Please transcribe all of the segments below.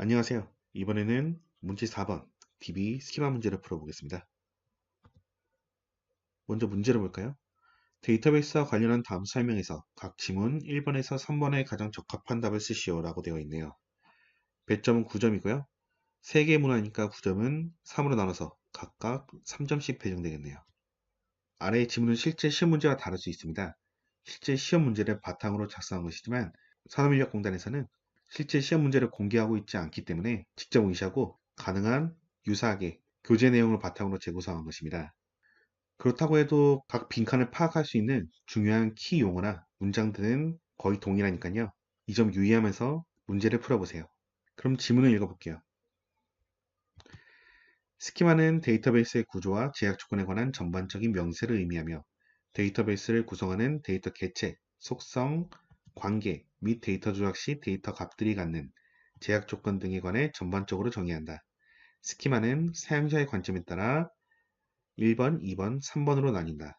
안녕하세요. 이번에는 문제 4번 DB 스키마 문제를 풀어보겠습니다. 먼저 문제를 볼까요? 데이터베이스와 관련한 다음 설명에서 각 지문 1번에서 3번에 가장 적합한 답을 쓰시오 라고 되어 있네요. 배점은 9점이고요. 3개 문화니까 9점은 3으로 나눠서 각각 3점씩 배정되겠네요. 아래의 지문은 실제 시험 문제와 다를 수 있습니다. 실제 시험 문제를 바탕으로 작성한 것이지만 산업인력공단에서는 실제 시험 문제를 공개하고 있지 않기 때문에 직접 의시하고 가능한 유사하게 교재 내용을 바탕으로 재구성한 것입니다. 그렇다고 해도 각 빈칸을 파악할 수 있는 중요한 키 용어나 문장들은 거의 동일하니까요. 이 점 유의하면서 문제를 풀어보세요. 그럼 지문을 읽어볼게요. 스키마는 데이터베이스의 구조와 제약 조건에 관한 전반적인 명세를 의미하며 데이터베이스를 구성하는 데이터 개체, 속성, 관계 및 데이터 조작 시 데이터 값들이 갖는 제약 조건 등에 관해 전반적으로 정의한다. 스키마는 사용자의 관점에 따라 1번, 2번, 3번으로 나뉜다.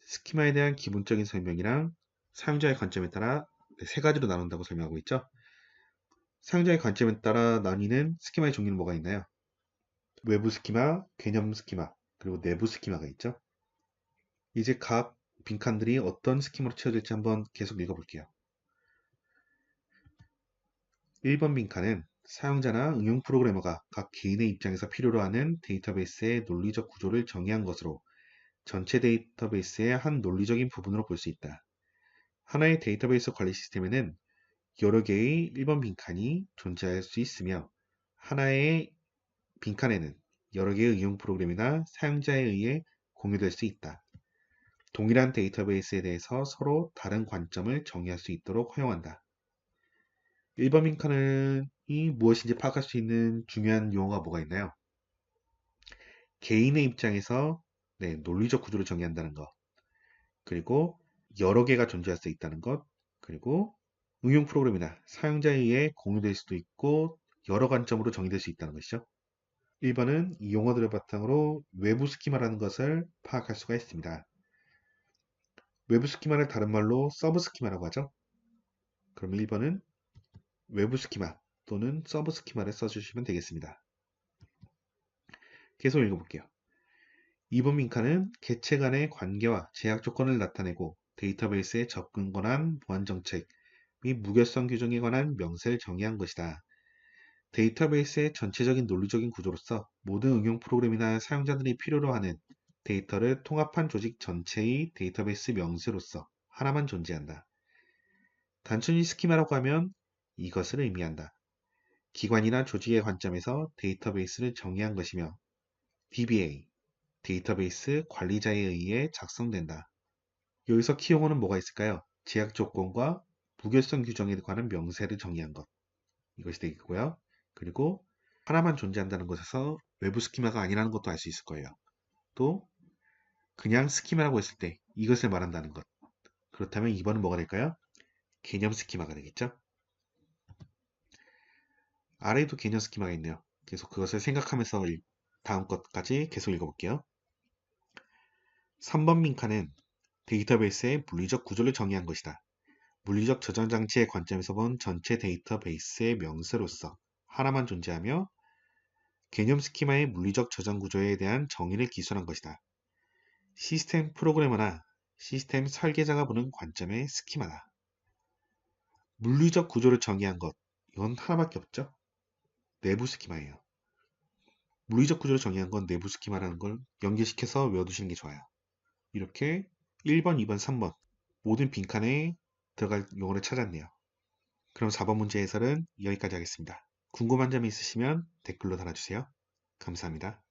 스키마에 대한 기본적인 설명이랑 사용자의 관점에 따라 세 가지로 나눈다고 설명하고 있죠. 사용자의 관점에 따라 나뉘는 스키마의 종류는 뭐가 있나요? 외부 스키마, 개념 스키마, 그리고 내부 스키마가 있죠. 이제 각 빈칸들이 어떤 스키마로 채워질지 한번 계속 읽어볼게요. 1번 빈칸은 사용자나 응용 프로그래머가 각 개인의 입장에서 필요로 하는 데이터베이스의 논리적 구조를 정의한 것으로 전체 데이터베이스의 한 논리적인 부분으로 볼 수 있다. 하나의 데이터베이스 관리 시스템에는 여러 개의 1번 빈칸이 존재할 수 있으며 하나의 빈칸에는 여러 개의 응용 프로그램이나 사용자에 의해 공유될 수 있다. 동일한 데이터베이스에 대해서 서로 다른 관점을 정의할 수 있도록 허용한다. 1번 빈칸이 무엇인지 파악할 수 있는 중요한 용어가 뭐가 있나요? 개인의 입장에서 네, 논리적 구조를 정의한다는 것, 그리고 여러 개가 존재할 수 있다는 것, 그리고 응용 프로그램이나 사용자에 의해 공유될 수도 있고 여러 관점으로 정의될 수 있다는 것이죠. 1번은 이 용어들을 바탕으로 외부 스키마라는 것을 파악할 수가 있습니다. 외부 스키마를 다른 말로 서브 스키마라고 하죠. 그럼 1번은 외부 스키마 또는 서브 스키마를 써주시면 되겠습니다. 계속 읽어볼게요. 2번 민카는 개체 간의 관계와 제약 조건을 나타내고 데이터베이스에 접근 권한 보안 정책 및 무결성 규정에 관한 명세를 정의한 것이다. 데이터베이스의 전체적인 논리적인 구조로서 모든 응용 프로그램이나 사용자들이 필요로 하는 데이터를 통합한 조직 전체의 데이터베이스 명세로서 하나만 존재한다. 단순히 스키마라고 하면 이것을 의미한다. 기관이나 조직의 관점에서 데이터베이스를 정의한 것이며 DBA, 데이터베이스 관리자에 의해 작성된다. 여기서 키용어는 뭐가 있을까요? 제약 조건과 무결성 규정에 관한 명세를 정의한 것. 이것이 되겠고요. 그리고 하나만 존재한다는 것에서 외부 스키마가 아니라는 것도 알 수 있을 거예요. 또 그냥 스키마라고 했을 때 이것을 말한다는 것. 그렇다면 2번은 뭐가 될까요? 개념 스키마가 되겠죠? 아래에도 개념 스키마가 있네요. 계속 그것을 생각하면서 다음 것까지 계속 읽어볼게요. 3번 민카는 데이터베이스의 물리적 구조를 정의한 것이다. 물리적 저장 장치의 관점에서 본 전체 데이터베이스의 명세로서 하나만 존재하며 개념 스키마의 물리적 저장 구조에 대한 정의를 기술한 것이다. 시스템 프로그래머나 시스템 설계자가 보는 관점의 스키마다. 물리적 구조를 정의한 것, 이건 하나밖에 없죠? 내부 스키마예요. 물리적 구조를 정의한 건 내부 스키마라는 걸 연결시켜서 외워두시는 게 좋아요. 이렇게 1번, 2번, 3번 모든 빈칸에 들어갈 용어를 찾았네요. 그럼 4번 문제 해설은 여기까지 하겠습니다. 궁금한 점이 있으시면 댓글로 달아주세요. 감사합니다.